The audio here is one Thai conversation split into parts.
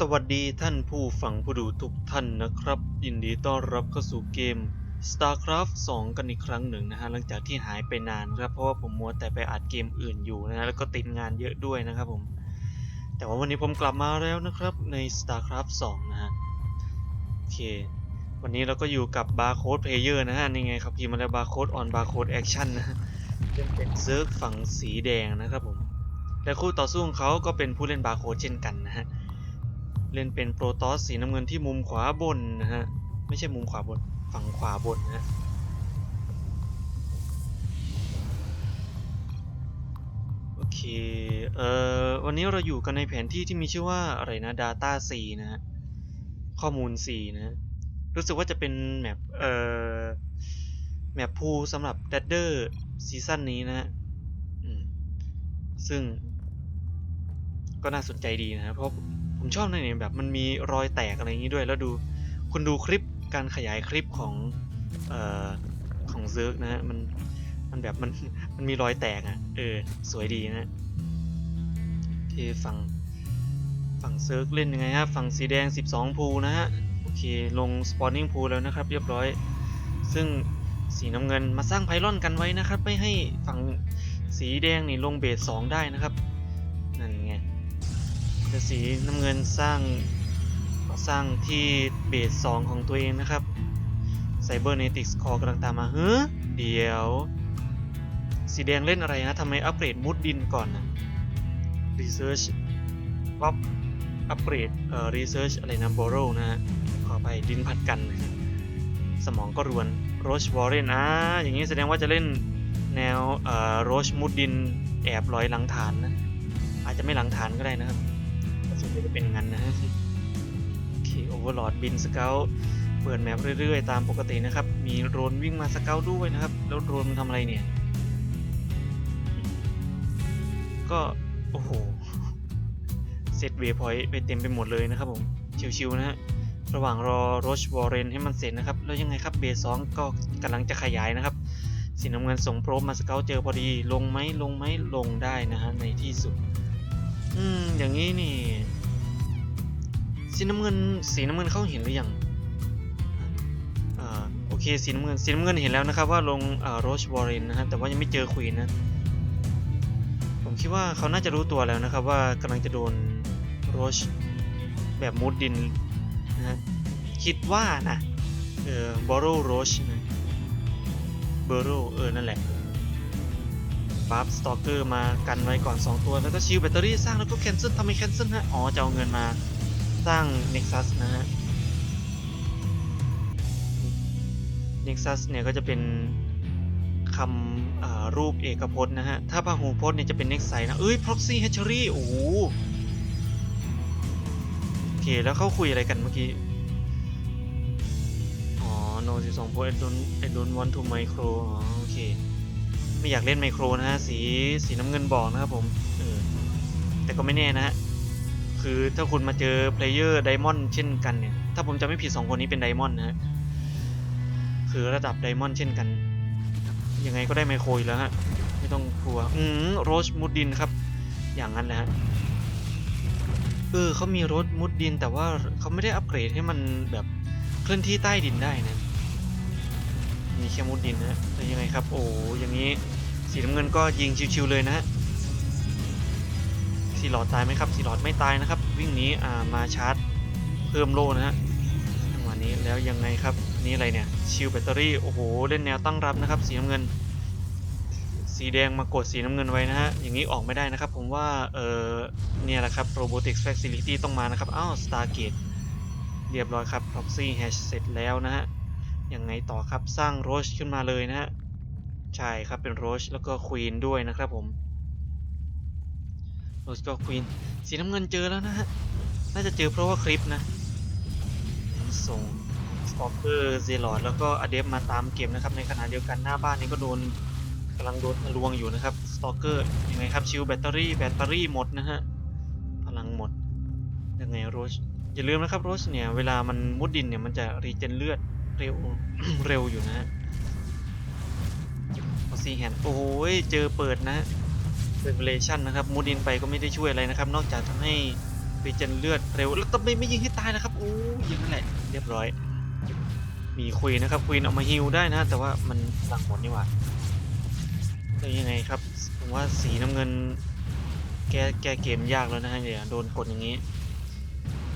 สวัสดีท่านผู้ฟังผู้ดูทุกท่านนะครับ ยินดีต้อนรับเข้าสู่เกม StarCraft 2 กันอีกครั้งหนึ่งนะฮะหลังจากที่หายไปนานครับเพราะว่าผมมัวแต่ไปอัดเกมอื่นอยู่นะฮะแล้วก็ติดงานเยอะด้วยนะครับผม แต่ว่าวันนี้ผมกลับมาแล้วนะครับใน StarCraft 2 นะฮะโอเค วันนี้เราก็อยู่กับ Barcode Player นะฮะนี่ไงครับพิมพ์มาแล้ว Barcode on Barcode Action นะฮะเป็นเป็นเซิร์ฟฝั่งสีแดงนะครับผมและคู่ต่อสู้ของเขาก็เป็นผู้เล่นบาร์โค้ดเช่นกันนะฮะ เล่นเป็นโปรตอสสีน้ำเงินที่มุมขวาบนนะฮะ ไม่ใช่มุมขวาบน ฝั่งขวาบนนะฮะโอเค เอ่อ วันนี้เราอยู่กันในแผนที่ที่มีชื่อว่าอะไรนะ Data 4 นะฮะ ข้อมูล 4 นะฮะ รู้สึกว่าจะเป็นแมปเอ่อ แมปพูสำหรับ d ด d เดอร์ซีซั่นนี้นะฮะซึ่งก็น่าสนใจดีนะฮะเพราะ ผมชอบในเนี่ยแบบมันมีรอยแตกอะไรอย่างนี้ด้วย แล้วดูคุณดูคลิปการขยายคลิปของเอ่อของเซิร์กนะฮะมันมันแบบมันมันมีรอยแตกอะเออสวยดีนะฮะโอเคฝั่งฝั่งเซิร์กเล่นยังไงฮะฝั่งสีแดง 12 พูนะฮะโอเคลงสปอนนิ่งพูแล้วนะครับเรียบร้อย ซึ่งสีน้ำเงินมาสร้างไพลอนกันไว้นะครับ ไม่ให้ฝั่งสีแดงนี่ลงเบส2ได้นะครับ แต่สีน้ำเงินสร้างสร้างที่เบสสองของตัวเองนะครับ Cybernetics Core กำลังตามมาเฮ้อเดี๋ยว สีแดงเล่นอะไรนะทำไมอัปเกรดมุดดินก่อนนะ Research ป๊อปอัปเกรดเอ่อ Research อะไรนะ Borrow นะฮะขอไปดินผัดกันนะสมองก็รวน Roche Warren อ่าอย่างนี้แสดงว่าจะเล่นแนวเอ่อ Roche มุดดินแอบลอยหลังฐานนะอาจจะไม่หลังฐานก็ได้นะครับ แต่ส่วจะเป็นงั้นนะฮะโอเคโอเวอร์ลอดบินสเกลเปิดแมปเรื่อยๆ ตามปกตินะครับ มีโดรนวิ่งมาสเกลด้วยนะครับ แล้วโดรนมันทำอะไรเนี่ย ก็ โอ้โห เซตเวพอยต์ไปเต็มไปหมดเลยนะครับผม ชิวๆนะฮะ ระหว่างรอโรชวอร์เรนให้มันเสร็จนะครับ แล้วยังไงครับเบสสองก็กำลังจะขยายนะครับสีน้ำเงินส่งโปรบมาสเกลเจอพอดี ลงไหมลงไหมลงได้นะฮะในที่สุด อืม อย่างนี้นี่ สีน้ำเงินสีน้ำเงินเขาเห็นหรือยังอ่าโอเคสีน้ำเงินสีน้ำเงินเห็นแล้วนะครับว่าลงอ่าโรชวอร์เรนนะฮะแต่ว่ายังไม่เจอควีนนะผมคิดว่าเขาน่าจะรู้ตัวแล้วนะครับว่ากำลังจะโดนโรชแบบมุดดินนะฮะคิดว่านะเออบอโรโรชนะเบอโรเออนั่นแหละบัฟสตอกเกอร์มากันไว้ก่อน 2 ตัว แล้วก็ชิลแบตเตอรี่สร้างแล้วก็แคนเซิลทำไมแคนเซิลฮะ อ๋อจะเอาเงินมา สร้าง Nexus นะฮะ Nexus เนี่ยก็จะเป็นคำรูปเอกพจน์นะฮะ ถ้าพหูพจน์เนี่ยจะเป็น Nexus นะ เอ้ย Proxy Hatchery โอ้โหโอเค แล้วเขาคุยอะไรกันเมื่อกี้ อ๋อ no 12 point I don't I don't want to micro อ๋อโอเค ไม่อยากเล่นไมโครนะฮะ สีสีน้ำเงินบอกนะครับผม เออ แต่ก็ไม่แน่นะฮะ คือถ้าคุณมาเจอเพลเยอร์ไดมอนด์เช่นกันเนี่ย ถ้าผมจะไม่ผิด 2 คนนี้เป็นไดมอนด์นะฮะ คือระดับไดมอนด์เช่นกัน ยังไงก็ได้ไมโครอยู่แล้วฮะ ไม่ต้องกลัว อืมโรสมุดดินครับ อย่างนั้นแหละฮะ เออเขามีรถมุดดิน แต่ว่าเขาไม่ได้อัปเกรดให้มันแบบเคลื่อนที่ใต้ดินได้นะมีแค่มุดดินนะฮะแล้วยังไงครับ โอ้อย่างนี้สีน้ำเงินก็ยิงชิวๆเลยนะฮะ สีหลอดตายไหมครับสีหลอดไม่ตายนะครับ วิ่งนี้อ่ามาชาร์จเพิ่มโล่นะฮะจังหวะนี้แล้วยังไงครับนี่อะไรเนี่ยชิลแบตเตอรี่โอ้โหเล่นแนวตั้งรับนะครับสีน้ำเงิน สีแดงมากดสีน้ำเงินไว้นะฮะอย่างนี้ออกไม่ได้นะครับ ผมว่าเออเนี่ยแหละครับ Robotics Facility ต้องมานะครับอ้าว Stargate เรียบร้อยครับ Proxy Hash เสร็จแล้วนะฮะยังไงต่อครับสร้างโรชขึ้นมาเลยนะฮะใช่ครับเป็นโรชแล้วก็ควีนด้วยนะครับผม โรชก็ควีนสีน้ำเงินเจอแล้วนะฮะ น่าจะเจอเพราะว่าคลิปนะส่งสตอกเกอร์เซลอดแล้วก็อเดฟมาตามเก็บนะครับ ในขณะเดียวกันหน้าบ้านนี้ก็โดนกำลังโดนลวงอยู่นะครับสตอกเกอร์ยังไงครับชิลแบตเตอรี่แบตเตอรี่หมดนะฮะ พลังหมด ยังไงโรชอย่าลืมนะครับโรชเนี่ยเวลามันมุดดินเนี่ยมันจะรีเจนเลือดเร็วเร็วอยู่นะฮะเอาซีแฮนโอ้ยเจอเปิดนะ เรเวเลชันนะครับมูดินไปก็ไม่ได้ช่วยอะไรนะครับ นอกจากทำให้รีเจนเลือดเร็ว แล้วทำไมไม่ยิงให้ตายนะครับโอ้ยิงนั่นแหละเรียบร้อย มีควีนนะครับควีนออกมาฮิลได้นะ แต่ว่ามันหลังหมดนี่หว่าแล้วยังไงครับ ผมว่าสีน้ำเงิน แก้แก้เกมยากแล้วนะฮะเนี่ยวโดนกดอย่างนี้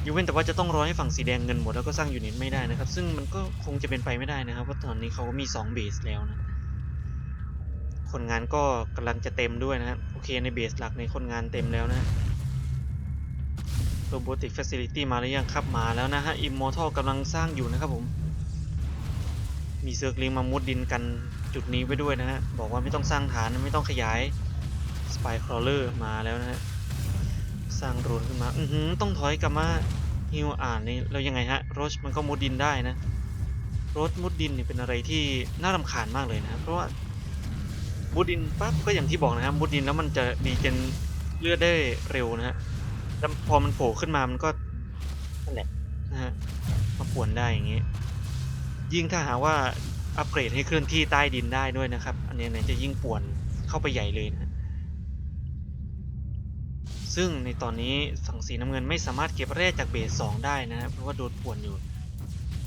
ยูเว้นแต่ว่าจะต้องรอให้ฝั่งสีแดงเงินหมดแล้วก็สร้างยูนิตไม่ได้นะครับ ซึ่งมันก็คงจะเป็นไปไม่ได้นะครับเพราะตอนนี้เขาก็มี2เบสแล้วนะ คนงานก็กำลังจะเต็มด้วยนะครับโอเคในเบสหลักในคนงานเต็มแล้วนะ Robotic Facility มาหรือยังครับมาแล้วนะฮะ Immortal กำลังสร้างอยู่นะครับผม มีเซอร์กลิงมามุดดินกันจุดนี้ไว้ด้วยนะฮะบอกว่าไม่ต้องสร้างฐานไม่ต้องขยาย Spy Crawler มาแล้วนะฮะสร้างโดรนขึ้นมาอือหือต้องถอยกลับมาฮิวอ่านนี่แล้วยังไงฮะโรชมันก็มุดดินได้นะโรชมุดดินนี่เป็นอะไรที่น่ารำคาญมากเลยนะ เพราะว่า มุดดินปั๊บก็อย่างที่บอกนะครับมุดดินแล้วมันจะดีเจนเลือดได้เร็วนะฮะแล้วพอมันโผล่ขึ้นมามันก็นั่นแหละนะฮะมาป่วนได้อย่างงี้ ยิ่งถ้าหาว่าอัปเกรดให้เคลื่อนที่ใต้ดินได้ด้วยนะครับ อันนี้เนี่ยจะยิ่งป่วนเข้าไปใหญ่เลยนะซึ่งในตอนนี้ฝั่งสีน้ำเงินไม่สามารถเก็บแร่จากเบสสองได้นะฮะเพราะว่าโดนป่วนอยู่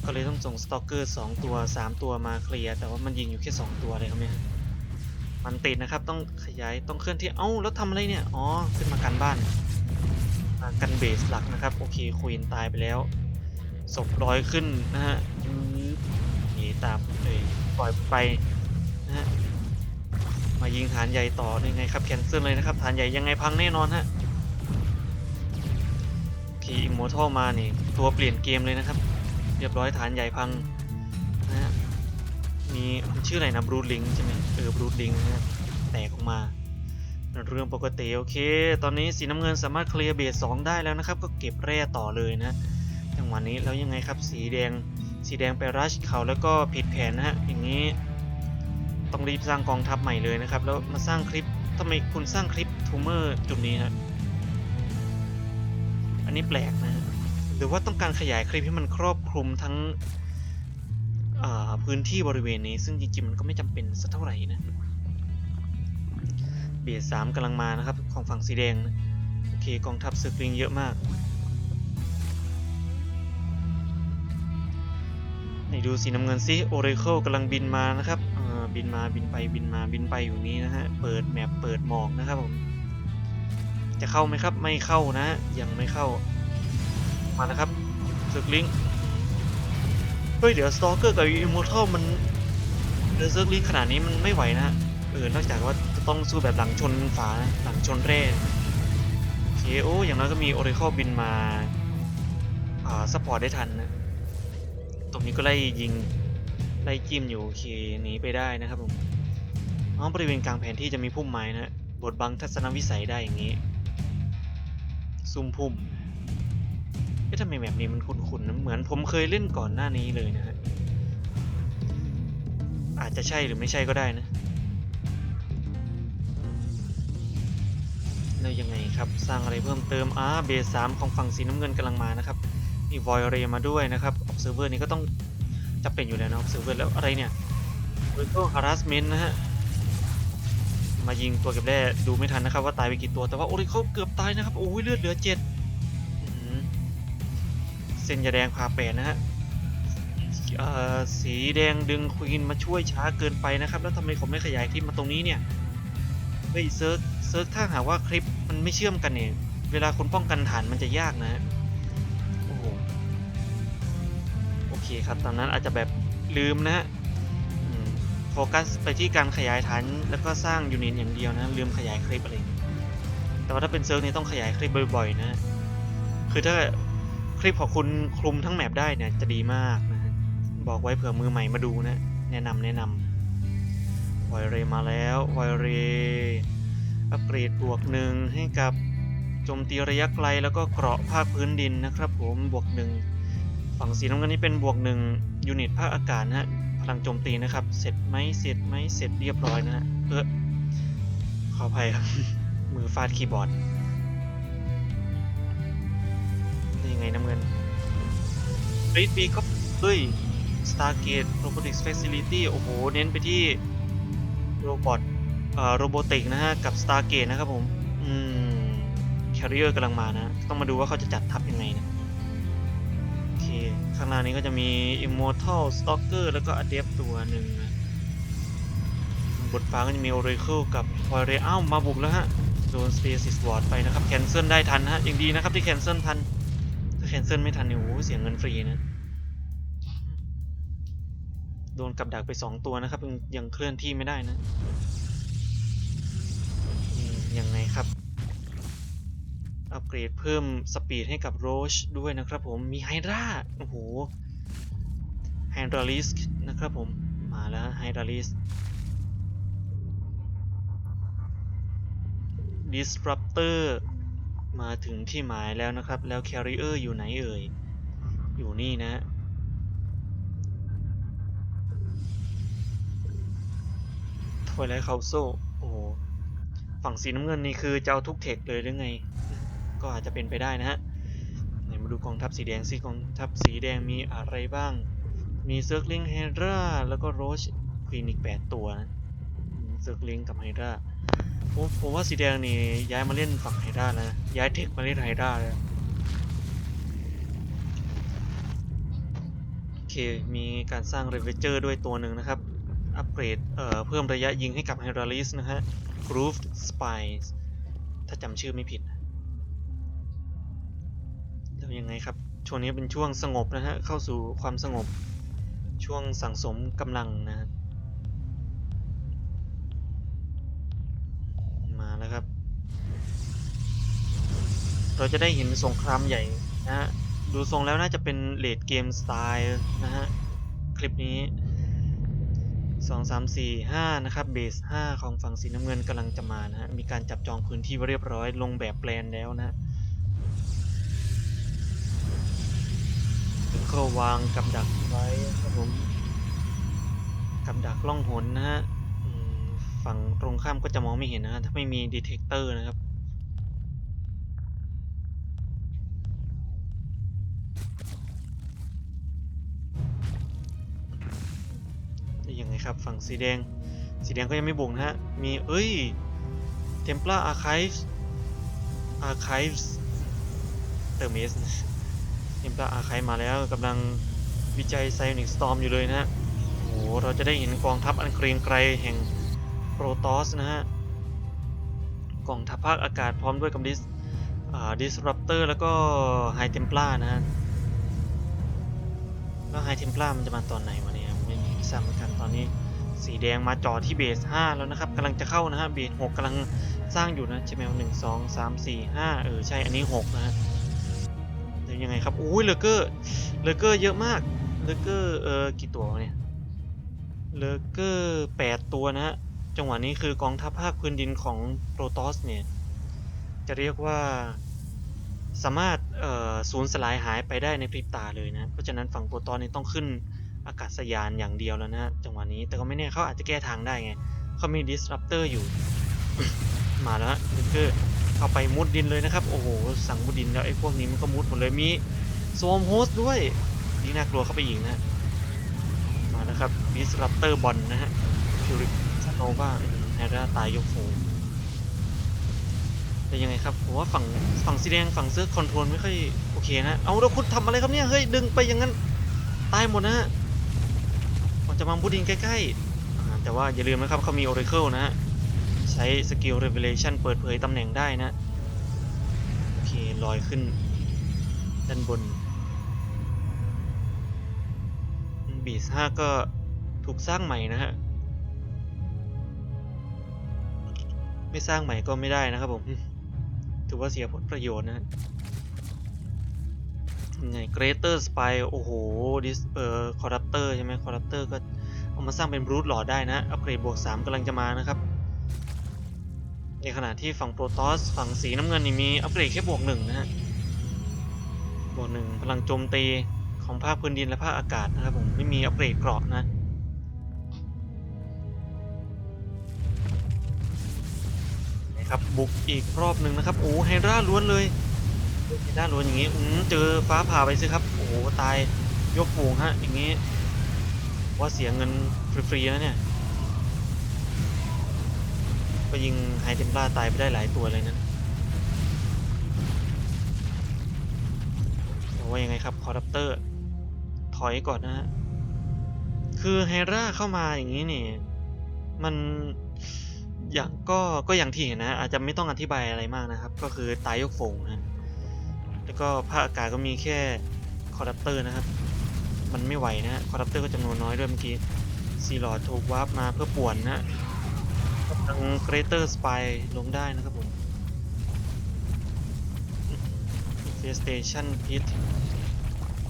ก็เลยต้องส่งสตอกเกอร์สองตัวสามตัวมาเคลียร์แต่ว่ามันยิงอยู่แค่สองตัวเลยครับเนี่ย มันติดนะครับ ต้องขยายต้องเคลื่อนที่เอ้าแล้วทำอะไรเนี่ยอ๋อขึ้นมากันบ้านมากันเบสหลักนะครับ โอเคควีนตายไปแล้วศพลอยขึ้นนะฮะหนีตามเลยปล่อยไปนะฮะมายิงฐานใหญ่ต่อยังไงครับแคนเซิลเลยนะครับฐานใหญ่ยังไงพังแน่นอนฮะโอเคอิมโมทัลมานี่ตัวเปลี่ยนเกมเลยนะครับ เรียบร้อยฐานใหญ่พัง มีมันชื่ออะไรนะบรูดลิงใช่ไหมเออบรูดลิงนะฮะแตกออกมา เรื่องปกติโอเค ตอนนี้สีน้ำเงินสามารถเคลียร์เบสสองได้แล้วนะครับ ก็เก็บแร่ต่อเลยนะจังหวะนี้แล้วยังไงครับสีแดงสีแดงไปรัชเขาแล้วก็ผิดแผนนะฮะอย่างนี้ต้องรีบสร้างกองทัพใหม่เลยนะครับ แล้วมาสร้างคลิปทำไมคุณสร้างคลิปทูเมอร์จุดนี้ฮะอันนี้แปลกนะหรือว่าต้องการขยายคลิปให้มันครอบคลุมทั้ง พื้นที่บริเวณนี้ ซึ่งจริงๆมันก็ไม่จำเป็นสักเท่าไหร่นะ เบสสามกำลังมานะครับ ของฝั่งสีแดงนะโอเคกองทัพซึกลิงเยอะมากไหนดูสีน้ำเงินซิโอเรเคิลกำลังบินมานะครับบินมาบินไปบินมาบินไปอยู่นี้นะฮะ เปิดแมปเปิดหมอกนะครับผม จะเข้าไหมครับ ไม่เข้านะ ยังไม่เข้า มานะครับ ซึกลิง ฮ้ยเดี๋ยวสตอเกอร์กับอิมมอร์ทัลมันเดือร์เซิร์กลีขนาดนี้มันไม่ไหวนะเออนอกจากว่าจะต้องสู้แบบหลังชนฝาหลังชนเร่โอเคโอ้อย่างน้อยก็มีโอเรค e บินมาอ่าซัพพอร์ตได้ทันนะตรงนี้ก็ไล่ยิงไล่จิ้มอยู่โอเคหนีไปได้นะครับผมอ๋อบริเวณกลางแผนที่จะมีพุ่มไม้นะฮะบดบังทัศนวิสัยได้อย่างนี้ซุ่มพุ่ม เอ๊ะทำไมแบบนี้มันคุ้นๆนะเหมือนผมเคยเล่นก่อนหน้านี้เลยนะฮะ อาจจะใช่หรือไม่ใช่ก็ได้นะ แล้วยังไงครับ สร้างอะไรเพิ่มเติมอ่าเบสสามของฝั่งสีน้ำเงินกำลังมานะครับ มีวอยเรมาด้วยนะครับ observer นี่ก็ต้องจะเป็นอยู่แล้วนะ observer แล้วอะไรเนี่ย vertical harassment นะฮะมายิงตัวเก็บแร่ดูไม่ทันนะครับว่าตายไปกี่ตัวแต่ว่าโอ้ยเขาเกือบตายนะครับโอ้ยเลือดเหลือเจ็ด เส้นยาแดงพาแปดนะฮะสีแดงดึงควีนมาช่วยช้าเกินไปนะครับ แล้วทำไมผมไม่ขยายคลิปมาตรงนี้เนี่ยเฮ้ยเซิร์ชเซิร์ชถ้าหากว่าคลิปมันไม่เชื่อมกันเนี่ยเวลาคุณป้องกันฐานมันจะยากนะโอ้โหโอเคครับตอนนั้นอาจจะแบบลืมนะฮะโฟกัสไปที่การขยายฐานแล้วก็สร้างยูนิตอย่างเดียวนะลืมขยายคลิปอะไรอย่างเงี้ยแต่ว่าถ้าเป็นเซิร์ฟนี่ต้องขยายคลิปบ่อยๆนะคือถ้า คลิปของคุณคลุมทั้งแมปได้เนี่ยจะดีมากนะฮะบอกไว้เผื่อมือใหม่มาดูนะ แนะนำแนะนำวอยเรมาแล้ววอยเรอัปเกรดบวกหนึ่งให้กับโจมตีระยะไกลแล้วก็เกราะภาคพื้นดินนะครับ ผมบวกหนึ่งฝั่งสีน้ำเงินนี่เป็นบวกหนึ่งยูนิตภาคอากาศนะฮะพลังโจมตีนะครับ เสร็จไหมเสร็จไหมเสร็จเรียบร้อยนะฮะเออขออภัยครับ มือฟาดคีย์บอร์ด ไงน้ำเงินรีดบีก็เฮ้ย Stargate Robotics Facility โอ้โห เน้นไปที่โรบอทเอ่อโรบอติกนะฮะ กับ Stargate นะครับผม อืมแคริเออร์กำลังมานะ ต้องมาดูว่าเขาจะจัดทัพยังไงนะโอเค ข้างหน้านี้ก็จะมี Immortal Stalker แล้วก็ Adept ตัวหนึ่งนะบนฟ้าก็จะมี Oracle กับ p o i r e อ้าวมาบุกแล้วฮะ โดน Stasis Ward ไปนะครับ แคนเซิลได้ทันฮะยังดีนะครับที่แคนเซิลทัน คนเซิลไม่ทันเนี่ยโอ้โหเสียเงินฟรีนะ โดนกับดักไป2ตัวนะครับ ยังเคลื่อนที่ไม่ได้นะยังไงครับ อัปเกรดเพิ่มสปีดให้กับโรชด้วยนะครับผม มีไฮดราโอ้โหไฮดราลิสนะครับผม มาแล้วไฮดราลิส Disruptor มาถึงที่หมายแล้วนะครับ แล้ว Carrier อยู่ไหนเอ่ย อยู่นี่นะ ทวายไลท์เคาโซโอ้ฝั่งสีน้ำเงินนี่คือจะเอาทุกเทคเลยหรือไง ก็อาจจะเป็นไปได้นะฮะไหนมาดูกองทัพสีแดงซิกองทัพสีแดงมีอะไรบ้าง มีเซิร์กลิงไฮดราแล้วก็โรชคลินิกแปดตัวนะเซิร์กลิงกับไฮดรา ผมผมว่าสีแดงนี่ย้ายมาเล่นฝั่งไฮดราแล้วนะ ย้ายเทคมาเล่นไฮดราแล้วโอเค มีการสร้างเรเวเจอร์ด้วยตัวหนึ่งนะครับ อัปเกรดเอ่อเพิ่มระยะยิงให้กับไฮดราลิสนะฮะ Grooved Spies ถ้าจำชื่อไม่ผิด แล้วยังไงครับ ช่วงนี้เป็นช่วงสงบนะฮะ เข้าสู่ความสงบ ช่วงสั่งสมกำลังนะ เราจะได้เห็นสงครามใหญ่นะฮะดูทรงแล้วน่าจะเป็นเลดเกมสไตล์นะฮะ คลิปนี้สองสามสี่ห้านะครับเบสห้าของฝั่งสีน้ำเงินกำลังจะมานะฮะ มีการจับจองพื้นที่ไว้เรียบร้อยลงแบบแปลนแล้วนะฮะก็วางกับดักไว้ครับผมกับดักล่องหนนะฮะฝั่งตรงข้ามก็จะมองไม่เห็นนะฮะถ้าไม่มีดีเทคเตอร์นะครับ ยังไงครับ ฝั่งสีแดง สีแดงก็ยังไม่บุกนะฮะ มี เอ้ย Templar Archives Archives เติมเอส Templar Archive มาแล้วกำลังวิจัย Psionic Storm อยู่เลยนะฮะ โอ้โห เราจะได้เห็นกองทัพอันเกรียงไกรแห่งโปรโตสนะฮะ กองทัพภาคอากาศพร้อมด้วยกับดิสอ่า Disruptor แล้วก็ High Templar นะฮะ แล้ว High Templar มันจะมาตอนไหนวะ ไม่ทราบเหมือนกันตอนนี้ สีแดงมาจอที่เบส 5 แล้วนะครับกำลังจะเข้านะฮะเบส6กำลังสร้างอยู่นะใช่ไหมหนึ่งสองสามสี่ห้าเออใช่อันนี้ 6 นะฮะเดี๋ยวยังไงครับอุ้ยเลเกอร์เลเกอร์เยอะมากเลเกอร์เออกี่ตัวเนี่ยเลเกอร์แปดตัวนะฮะจังหวะนี้คือกองทัพภาคพื้นดินของโปรโตสเนี่ยจะเรียกว่าสามารถเอ่อสูญสลายหายไปได้ในพริบตาเลยนะ เพราะฉะนั้นฝั่งโปรตอนนี้ต้องขึ้น อากาศยานอย่างเดียวแล้วนะฮะจังหวะนี้แต่ก็ไม่แน่เขาอาจจะแก้ทางได้ไงเขามี disruptor อยู่ มาแล้วฮะลิเกอร์เข้าไปมุดดินเลยนะครับ โอ้โห สั่งมุดดินแล้วไอ้พวกนี้มันก็มุดหมดเลยมีโซมโฮสด้วย นี่น่ากลัวเข้าไปอีกนะ มาแล้วครับ disruptor บอลนะฮะพิวริซโนวาแฮร์ราตายยกโฟแต่ยังไงครับผมว่าฝั่งฝั่งสีแดงฝั่งเสื้อคอนโทรลไม่ค่อยโอเคนะ เอาแล้วคุณทำอะไรครับเนี่ย เฮ้ย ดึงไปอย่างนั้น ตายหมดนะฮะ มันจะมาบูดินใกล้ๆ แต่ว่าอย่าลืมนะครับเขามี Oracle นะฮะ ใช้สกิล Revelation เปิดเผยตำแหน่งได้นะ โอเค ลอยขึ้น ด้านบนบีส5ก็ถูกสร้างใหม่นะฮะ ไม่สร้างใหม่ก็ไม่ได้นะครับผม ถือว่าเสียผลประโยชน์นะฮะ ไง Greater Spy โอ้โห ดิสเอ่อ Corruptor ใช่ไหม Corruptor ก็เอามาสร้างเป็น Brood Lord ได้นะ อัปเกรดบวก 3กำลังจะมานะครับ ในขณะที่ฝั่ง Protoss ฝั่งสีน้ำเงินนี่มีอัปเกรดแค่บวก 1 นะฮะ บวก 1 พลังโจมตีของภาคพื้นดินและภาคอากาศนะครับผม ไม่มีอัปเกรดเกราะนะนะครับบุกอีกรอบหนึ่งนะครับ โอ้ไฮดราล้วนเลย ไฮดราล้วนอย่างงี้อืมเจอฟ้าผ่าไปสิครับ โอ้โหตายยกฝูงฮะ อย่างงี้ ว่าเสียเงินฟรีๆแล้วเนี่ยก็ยิงไฮเทมปลาตายไปได้หลายตัวเลยนะยังไงครับคอร์รัปเตอร์ ถอยก่อนนะฮะ คือไฮราเข้ามาอย่างนี้นี่มันอย่างก็ก็อย่างที่เห็นนะ อาจจะไม่ต้องอธิบายอะไรมากนะครับ ก็คือตายยกฝูงนะ แล้วก็ภาคอากาศก็มีแค่คอร์รัปเตอร์นะครับ มันไม่ไหวนะคอร์รัปเตอร์ก็จำนวนน้อยด้วยเมื่อกี้ซีลอดถูกวาร์ปมาเพื่อป่วนนะทางเกรเตอร์สปายลงได้นะครับผมเฟสเตชันพิท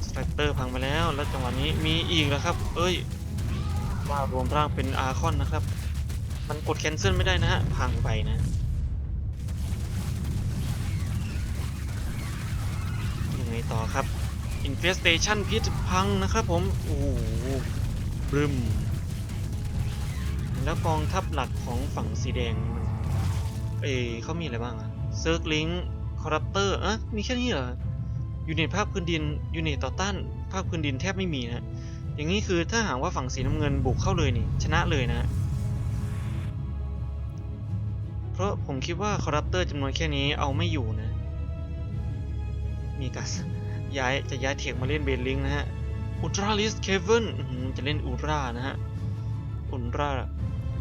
สไตรเตอร์พังไปแล้ว แล้วจังหวะนี้มีอีกแล้วครับ เอ้ยว่ารวมร่างเป็นอาร์คอนนะครับ มันกดแคนเซิลไม่ได้นะฮะ พังไปนะ ไงต่อครับ Infestation พิษพังนะครับผม โอ้โหบึม แล้วกองทัพหลักของฝั่งสีแดง เอเขามีอะไรบ้างอะเซิร์กลิงคอร์รัปเตอร์อะมีแค่นี้เหรอ ยูนิตภาคพื้นดิน ยูนิตต่อต้าน ภาคพื้นดินแทบไม่มีนะ อย่างนี้คือถ้าหากว่าฝั่งสีน้ำเงินบุกเข้าเลยนี่ ชนะเลยนะ เพราะผมคิดว่าคอร์รัปเตอร์จำนวนแค่นี้เอาไม่อยู่นะ มีการย้ายจะย้ายเทคมาเล่นเบลลิงนะฮะอุลตราลิสเคเวนจะเล่นอุลตรานะฮะอุลตรา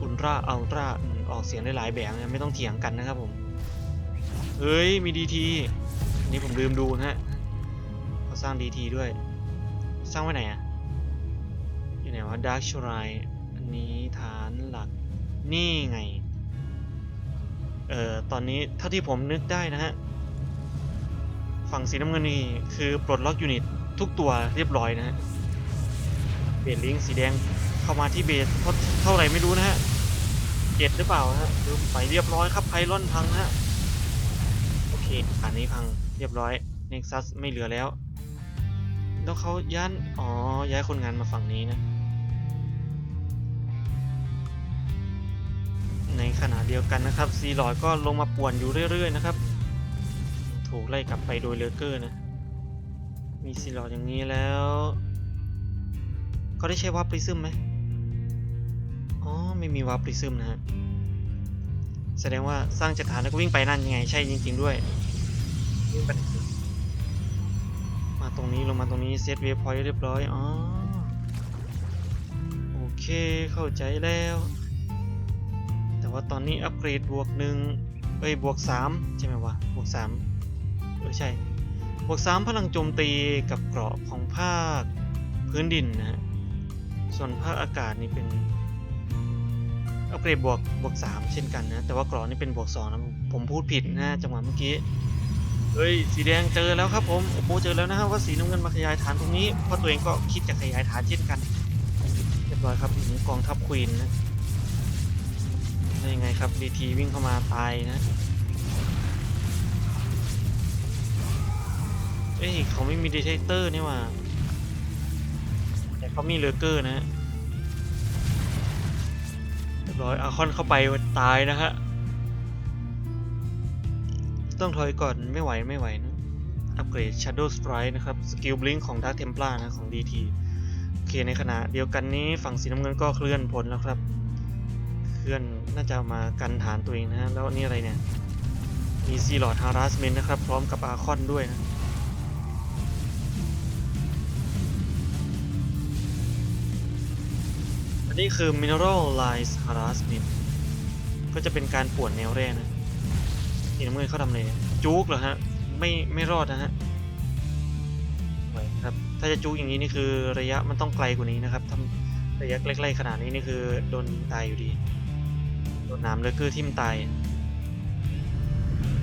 อุลตราอัลตราออกเสียงได้หลายแบบนะไม่ต้องเถียงกันนะครับผมเฮ้ยมีดีทีนี่ผมลืมดูนะฮะเขาสร้างดีทีด้วย สร้างไว้ไหนอะอยู่ไหนวะดาร์ s ช r รอันนี้ฐานหลักนี่ไงเอ่อตอนนี้เท่าที่ผมนึกได้นะฮะ ฝั่งสีน้ำเงินนี่คือปลดล็อกยูนิตทุกตัวเรียบร้อยนะฮะเบสลิงสีแดงเข้ามาที่เบสเท่าเท่าไหร่ไม่รู้นะฮะเจ็ดหรือเปล่านะฮะลืมไปเรียบร้อยครับไพลอนพังนะฮะโอเคอันนี้พังเรียบร้อยเน็กซัสไม่เหลือแล้ว แล้วเขาย้านอ๋อย้ายคนงานมาฝั่งนี้นะ ในขณะเดียวกันนะครับซีลอยก็ลงมาป่วนอยู่เรื่อยๆนะครับ ถูกไล่กลับไปโดยเลอเกอร์นะ มีซีลอยอย่างนี้แล้ว เขาได้ใช้วาร์ปริซึมไหมอ๋อ ไม่มีวาร์ปริซึมนะฮะ แสดงว่าสร้างจากฐานแล้วก็วิ่งไปนั่นยังไง ใช่จริง ๆ ด้วย วิ่งไปไหนมาตรงนี้ลงมาตรงนี้เซตเวฟพอยต์เรียบร้อย อ๋อ โอเคเข้าใจแล้ว แต่ว่าตอนนี้อัปเกรดบวกหนึ่งเอ้ยบวกสามใช่ไหมวะบวกสาม เออใช่บวกสามพลังโจมตีกับเกราะของภาคพื้นดินนะฮะ ส่วนภาคอากาศนี่เป็นอัปเกรดบวกบวกสามเช่นกันนะ แต่ว่าเกราะนี่เป็นบวกสองนะ ผมพูดผิดนะจังหวะเมื่อกี้เฮ้ยสีแดงเจอแล้วครับผมโอ้โหเจอแล้วนะฮะว่าสีน้ำเงินมาขยายฐานตรงนี้เพราะตัวเองก็คิดจะขยายฐานเช่นกันเรียบร้อยครับอืมกองทัพควีนนะได้ยังไงครับดีทีวิ่งเข้ามาตายนะ เอ้ยเขาไม่มีดีเทคเตอร์นี่หว่า แต่เขามีเลอเกอร์นะฮะเรียบร้อยอาคอนเข้าไปตายนะฮะ ต้องถอยก่อนไม่ไหวไม่ไหวนะ อัปเกรด Shadow Strike นะครับ สกิลบลิงของ Dark Templar นะ ของ DT โอเคในขณะเดียวกันนี้ฝั่งสีน้ำเงินก็เคลื่อนพลแล้วครับ เคลื่อนน่าจะมากันฐานตัวเองนะฮะ แล้วนี่อะไรเนี่ย มีซีลอดฮาราสเมนนะครับ พร้อมกับอาคอนด้วยนะ อันนี้คือ Mineral Lines Harassment ก็จะเป็นการป่วนแนวแร่นะสีน้ำเงินเขาทำเลยจุกเหรอฮะ ไม่ไม่รอดนะฮะไหวครับ ถ้าจะจุกอย่างนี้นี่คือระยะมันต้องไกลกว่านี้นะครับทำระยะใกล้ๆขนาดนี้นี่คือโดนตายอยู่ดี โดนน้ำเลอเกอร์ทิ่มตาย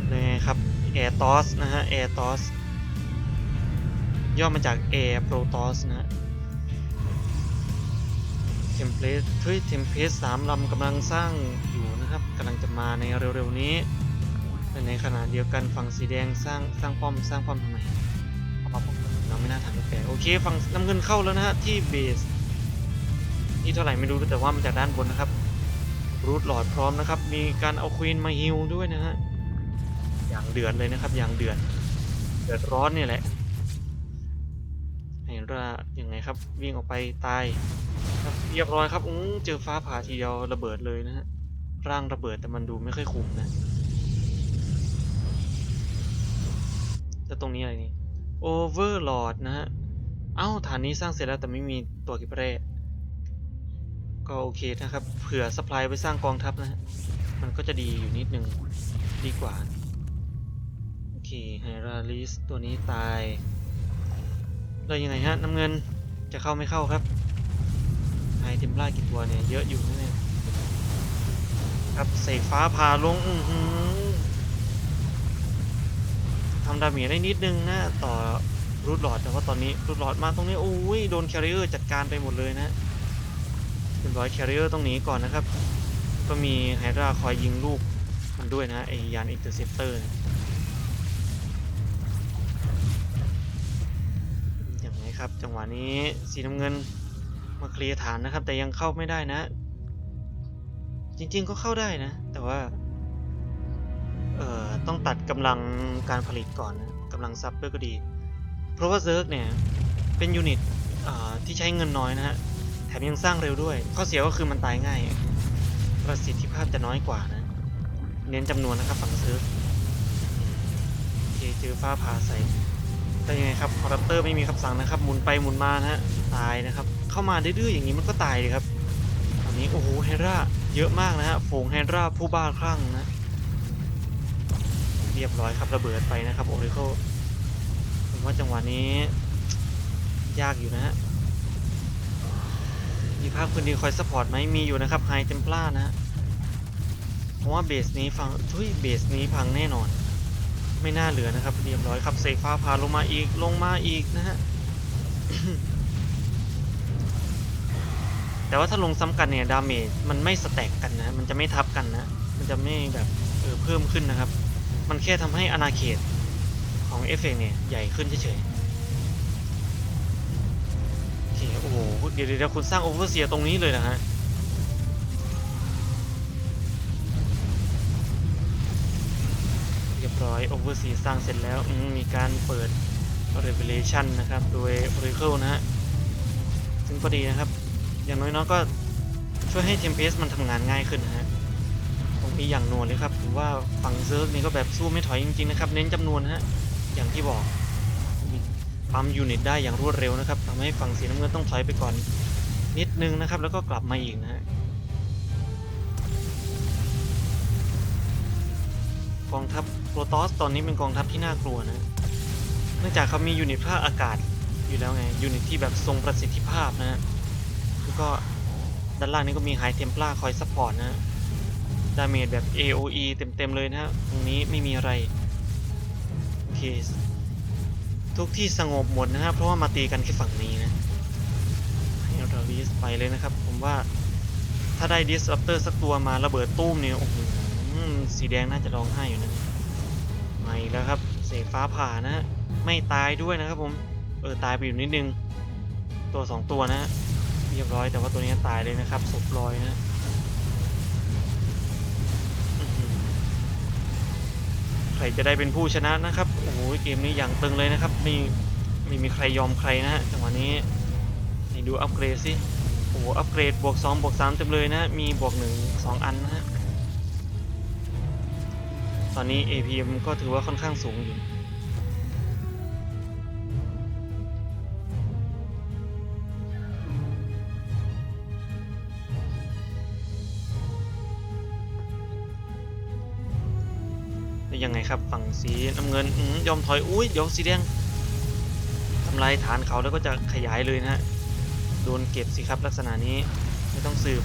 เลยครับ Air t o s นะฮะ Air t o s ย่อมาจาก Air Protoss นะฮะ ทมเพลตเฮ้ยเทมเพลตสามลำกำลังสร้างอยู่นะครับกำลังจะมาในเร็วๆนี้แต่ในขณะเดียวกันฝั่งสีแดงสร้างสร้างป้อมสร้างป้อมทำไมเอามาป้องกันเราไม่น่าทำแปลกโอเคฝั่งน้ำเงินเข้าแล้วนะฮะที่เบสนี่เท่าไหร่ไม่รู้แต่ว่ามาจากด้านบนนะครับรูทหลอดพร้อมนะครับ มีการเอาควีนมาฮิลด้วยนะฮะอย่างเดือดเลยนะครับ อย่างเดือดเดือดร้อนนี่แหละเห็นว่ายังไงครับวิ่งออกไปตาย ครับเรียบร้อยครับอู้เจอฟ้าผ่าทีเดียวระเบิดเลยนะฮะร่างระเบิดแต่มันดูไม่ค่อยคุ้มนะแล้วตรงนี้อะไรนี่ Overlord นะฮะเอ้าฐานนี้สร้างเสร็จแล้วแต่ไม่มีตัวกิบเร่ก็โอเคนะครับ เผื่อสปายไปสร้างกองทัพนะฮะ มันก็จะดีอยู่นิดนึง ดีกว่า โอเคไฮราลิสตัวนี้ตาย แล้วยังไงฮะ น้ำเงินจะเข้าไม่เข้าครับ เทมปลากี่ตัวเนี่ย เยอะอยู่นะเนี่ยครับเสกฟ้าผ่าลงอือหือทำดาเมจได้นิดนึงนะ ต่อรูดหลอดแต่ว่าตอนนี้รูดหลอดมาตรงนี้โอ้ยโดนแคริเออร์จัดการไปหมดเลยนะเรียบร้อยแคริเออร์ต้องนี้ก่อนนะครับ ก็มีไฮดราคอยยิงลูกมันด้วยนะไอยานอินเตอร์เซปเตอร์อย่างไรครับ จังหวะนี้สีน้ำเงิน มาเคลียร์ฐานนะครับ แต่ยังเข้าไม่ได้นะ จริงๆก็เข้าได้นะ แต่ว่า เอ่อ ต้องตัดกำลังการผลิตก่อนนะกำลังซับด้วยก็ดี เพราะว่าเซิร์กเนี่ย เป็นยูนิตอ่าที่ใช้เงินน้อยนะฮะ แถมยังสร้างเร็วด้วย ข้อเสียก็คือมันตายง่าย ประสิทธิภาพจะน้อยกว่านะ เน้นจำนวนนะครับฝั่งเซิร์กโอเคเจอฟ้าผ่าใส่แต่ยังไงครับคอรัปเตอร์ไม่มีคำสั่งนะครับ หมุนไปหมุนมานะฮะ ตายนะครับ เข้ามาดื้อๆอย่างนี้มันก็ตายเลยครับตอนนี้โอ้โหไฮราเยอะมากนะฮะฝูงไฮราผู้บ้าคลั่งนะ เรียบร้อยครับระเบิดไปนะครับโอริโคผมว่าจังหวะนี้ ยากอยู่นะฮะมีภาพคืนดีคอยซัพพอร์ตไหมมีอยู่นะครับไฮเทม p ล a นะฮะเพราะว่าเบสนี้ฟังทุยเบสนี้พังแน่นอน ไม่น่าเหลือนะครับเรียบร้อยครับเซฟ้าพาลงมาอีกลงมาอีกนะฮะ แต่ว่าถ้าลงซ้ำกันเนี่ยดาเมจมันไม่สแต็กกันนะ มันจะไม่ทับกันนะ มันจะไม่แบบเออเพิ่มขึ้นนะครับ มันแค่ทำให้อนาเขตของเอฟเฟกเนี่ยใหญ่ขึ้นเฉยๆโอเคโอ้โหเดี๋ยวเดี๋ยวคุณสร้างโอเวอร์เซียตรงนี้เลยนะฮะเรียบร้อยโอเวอร์เซียสร้างเสร็จแล้วมมีการเปิด Revelation นะครับ โดย Oracle นะฮะ ซึ่งก็ดีนะครับ อย่างน้อยๆก็ช่วยให้ Tempest มันทำงานง่ายขึ้นนะฮะตรงนี้อย่างนวลเลยครับผมว่าฝั่งเซิร์ฟนี่ก็แบบสู้ไม่ถอยจริงๆนะครับ เน้นจำนวนฮะอย่างที่บอกปั๊มยูนิตได้อย่างรวดเร็วนะครับทำให้ฝั่งสีน้ำเงินต้องถอยไปก่อนนิดนึงนะครับ แล้วก็กลับมาอีกนะฮะกองทัพโปรตอสตอนนี้เป็นกองทัพที่น่ากลัวนะเนื่องจากเขามียูนิตภาคอากาศอยู่แล้วไงยูนิตที่แบบทรงประสิทธิภาพนะฮะ ก็ด้านล่างนี้ก็มีไฮเทม p ล a คอยซัพพอร์ตนะฮะดาเมจแบบ AOE เต็มๆเลยนะฮะตรงนี้ไม่มีอะไรโอเคทุกที่สงบหมดนะฮะเพราะว่ามาตีกันแค่ฝั่งนี้นะให้เราลีสไปเลยนะครับ ผมว่าถ้าได้ Disruptor สักตัวมาระเบิดตู้มเนี่ยโอ้โหสีแดงน่าจะร้องไห้อยู่นะมาอีกแล้วครับเสฟ้าผ่านะฮะไม่ตายด้วยนะครับผมเออตายไปอยู่นิดนึงตัวสองตัวนะฮะ เรียบร้อยแต่ว่าตัวนี้ตายเลยนะครับศพลอยนะใครจะได้เป็นผู้ชนะนะครับโอ้โหเกมนี้อย่างตึงเลยนะครับไม่ไม่มีใครยอมใครนะฮะจังหวะนี้ให้ดูอัปเกรดสิโอ้โหอัปเกรดบวก2บวก3เต็มเลยนะมีบวก1 2อันนะฮะตอนนี้ APM ก็ถือว่าค่อนข้างสูงอยู่ ครับฝั่งสีน้ำเงินอยอมถอยอุ้ยเดี๋ยวสีแดงทำลายฐานเขาแล้วก็จะขยายเลยนะฮะโดนเก็บสิครับลักษณะนี้ไม่ต้องสืบ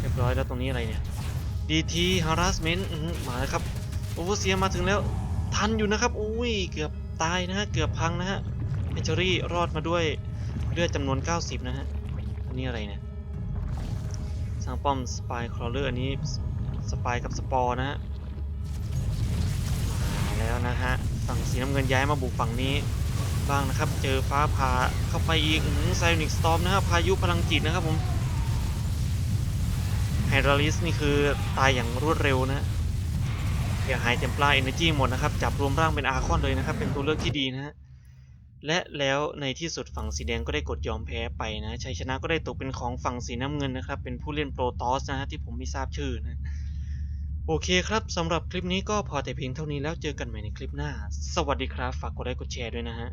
เรียบร้อยแล้วตรงนี้อะไรเนี่ย DT harassment อื้อหือมาแล้วครับโอเวอร์เซียมาถึงแล้วทันอยู่นะครับอุ้ยเกือบตายนะฮะเกือบพังนะฮะเอเจอรี่รอดมาด้วยเลือดจำนวน 90 นะฮะอันนี้อะไรเนี่ยสร้างป้อมสปายครอเลอร์อันนี้สปายกับสปอร์นะฮะ แล้วนะฮะ ฝั่งสีน้ำเงินย้ายมาบุกฝั่งนี้บ้างนะครับ เจอฟ้าผ่าเข้าไปอีกไซนิกสตอมนะครับพายุพลังจิตนะครับผมไฮดราลิสนี่คือตายอย่างรวดเร็วนะอย่าหายเทมปลาเอเนจีหมดนะครับ จับรวมร่างเป็นอาร์คอนเลยนะครับ เป็นตัวเลือกที่ดีนะฮะและแล้วในที่สุดฝั่งสีแดงก็ได้กดยอมแพ้ไปนะชัยชนะก็ได้ตกเป็นของฝั่งสีน้ำเงินนะครับ เป็นผู้เล่นโปรตอสนะฮะที่ผมไม่ทราบชื่อนะ โอเคครับสำหรับคลิปนี้ก็พอแต่เพียงเท่านี้แล้วเจอกันใหม่ในคลิปหน้า สวัสดีครับ ฝากกดไลค์กดแชร์ด้วยนะฮะ